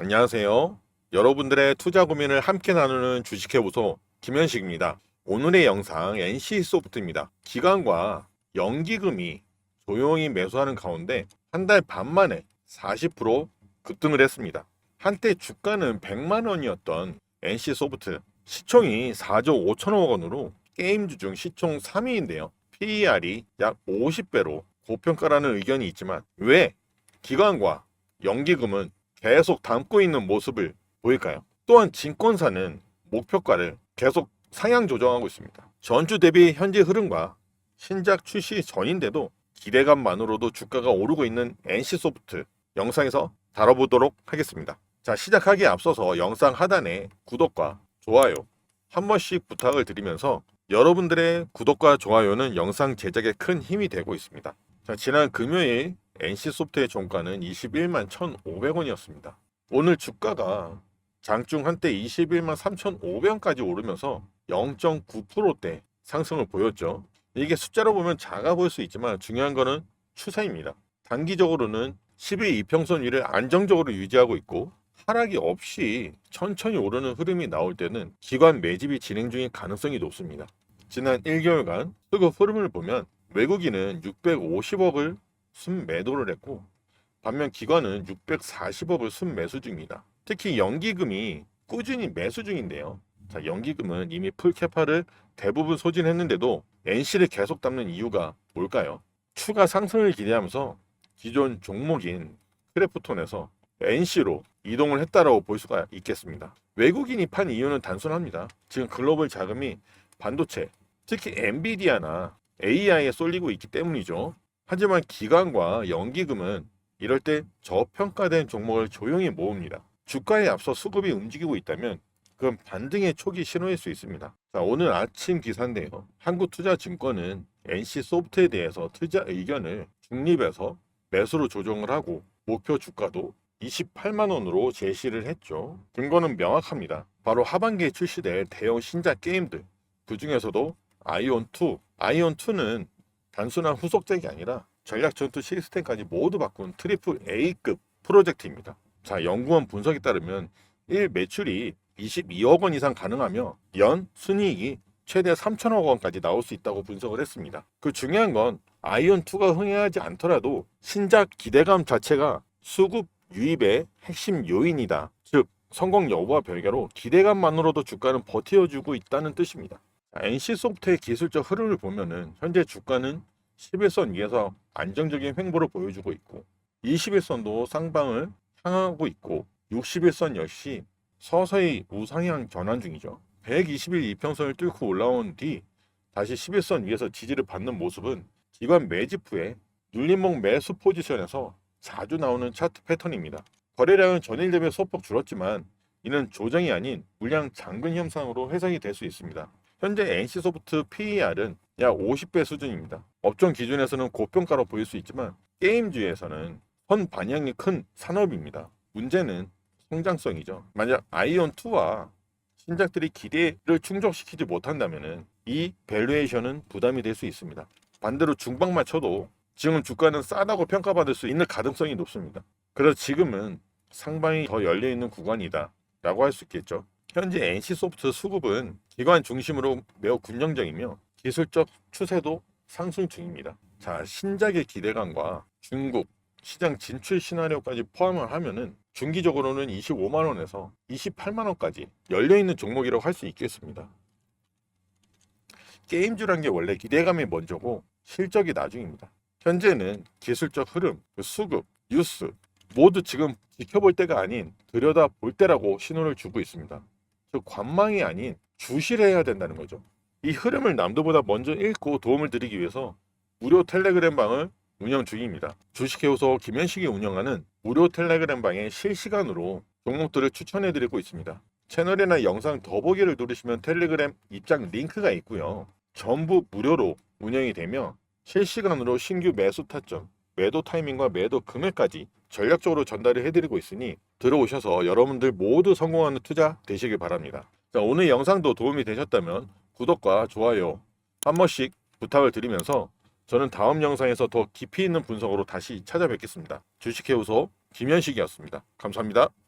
안녕하세요. 여러분들의 투자 고민을 함께 나누는 주식회보소 김현식입니다. 오늘의 영상 NC소프트입니다. 기관과 연기금이 조용히 매수하는 가운데 한 달 반 만에 40% 급등을 했습니다. 한때 주가는 100만 원이었던 NC소프트 시총이 4조 5천억 원으로 게임주 중 시총 3위인데요. PER이 약 50배로 고평가라는 의견이 있지만 왜 기관과 연기금은 계속 담고 있는 모습을 보일까요? 또한 증권사는 목표가를 계속 상향 조정하고 있습니다. 전주 대비 현재 흐름과 신작 출시 전인데도 기대감만으로도 주가가 오르고 있는 NC소프트 영상에서 다뤄보도록 하겠습니다. 자, 시작하기에 앞서서 영상 하단에 구독과 좋아요 한 번씩 부탁을 드리면서 여러분들의 구독과 좋아요는 영상 제작에 큰 힘이 되고 있습니다. 자, 지난 금요일 NC소프트의 종가는 21만 1,500원이었습니다. 오늘 주가가 장중 한때 21만 3,500원까지 오르면서 0.9%대 상승을 보였죠. 이게 숫자로 보면 작아 보일 수 있지만 중요한 거는 추세입니다. 단기적으로는 10일 이평선 위를 안정적으로 유지하고 있고 하락이 없이 천천히 오르는 흐름이 나올 때는 기관 매집이 진행 중인 가능성이 높습니다. 지난 1개월간 수급 흐름을 보면 외국인은 650억을 순매도를 했고 반면 기관은 640억을 순매수 중입니다. 특히 연기금이 꾸준히 매수 중인데요. 자, 연기금은 이미 풀캐파를 대부분 소진했는데도 NC를 계속 담는 이유가 뭘까요? 추가 상승을 기대하면서 기존 종목인 크래프톤에서 NC로 이동을 했다라고 볼 수가 있겠습니다. 외국인이 판 이유는 단순합니다. 지금 글로벌 자금이 반도체, 특히 엔비디아나 AI에 쏠리고 있기 때문이죠. 하지만 기관과 연기금은 이럴 때 저평가된 종목을 조용히 모읍니다. 주가에 앞서 수급이 움직이고 있다면 그건 반등의 초기 신호일 수 있습니다. 자, 오늘 아침 기사인데요. 한국투자증권은 NC소프트에 대해서 투자 의견을 중립에서 매수로 조정을 하고 목표 주가도 28만 원으로 제시를 했죠. 근거는 명확합니다. 바로 하반기에 출시될 대형 신작 게임들 그 중에서도 아이온2, 아이온2는 단순한 후속작이 아니라 전략 전투 시스템까지 모두 바꾼 트리플 A급 프로젝트입니다. 자, 연구원 분석에 따르면 1 매출이 22억 원 이상 가능하며 연 순이익이 최대 3천억 원까지 나올 수 있다고 분석을 했습니다. 그 중요한 건 아이온2가 흥행하지 않더라도 신작 기대감 자체가 수급 유입의 핵심 요인이다. 즉, 성공 여부와 별개로 기대감만으로도 주가는 버텨주고 있다는 뜻입니다. NC소프트의 기술적 흐름을 보면은 현재 주가는 11선 위에서 안정적인 횡보를 보여주고 있고 21선도 쌍방을 향하고 있고 61선 역시 서서히 우상향 전환 중이죠. 120일 이평선을 뚫고 올라온 뒤 다시 11선 위에서 지지를 받는 모습은 기관 매집 후에 눌림목 매수 포지션에서 자주 나오는 차트 패턴입니다. 거래량은 전일 대비 소폭 줄었지만 이는 조정이 아닌 물량 잠근 현상으로 해석이 될 수 있습니다. 현재 NC소프트 PER은 약 50배 수준입니다. 업종 기준에서는 고평가로 보일 수 있지만 게임주에서는 선 반영이 큰 산업입니다. 문제는 성장성이죠. 만약 아이온2와 신작들이 기대를 충족시키지 못한다면 이 밸류에이션은 부담이 될 수 있습니다. 반대로 중방 맞춰도 지금 주가는 싸다고 평가받을 수 있는 가능성이 높습니다. 그래서 지금은 상방이 더 열려 있는 구간이다 라고 할 수 있겠죠. 현재 NC소프트 수급은 기관 중심으로 매우 균형적이며 기술적 추세도 상승 중입니다. 자, 신작의 기대감과 중국 시장 진출 시나리오까지 포함을 하면은 중기적으로는 25만 원에서 28만 원까지 열려 있는 종목이라고 할 수 있겠습니다. 게임주란 게 원래 기대감이 먼저고 실적이 나중입니다. 현재는 기술적 흐름, 그 수급, 뉴스 모두 지금 지켜볼 때가 아닌 들여다볼 때라고 신호를 주고 있습니다. 즉 관망이 아닌 주시해야 된다는 거죠. 이 흐름을 남들보다 먼저 읽고 도움을 드리기 위해서 무료 텔레그램 방을 운영 중입니다. 주식회우소 김현식이 운영하는 무료 텔레그램 방에 실시간으로 종목들을 추천해드리고 있습니다. 채널이나 영상 더보기를 누르시면 텔레그램 입장 링크가 있고요. 전부 무료로 운영이 되며 실시간으로 신규 매수 타점, 매도 타이밍과 매도 금액까지 전략적으로 전달을 해드리고 있으니 들어오셔서 여러분들 모두 성공하는 투자 되시길 바랍니다. 자, 오늘 영상도 도움이 되셨다면 구독과 좋아요 한 번씩 부탁을 드리면서 저는 다음 영상에서 더 깊이 있는 분석으로 다시 찾아뵙겠습니다. 주식회우소 김현식이었습니다. 감사합니다.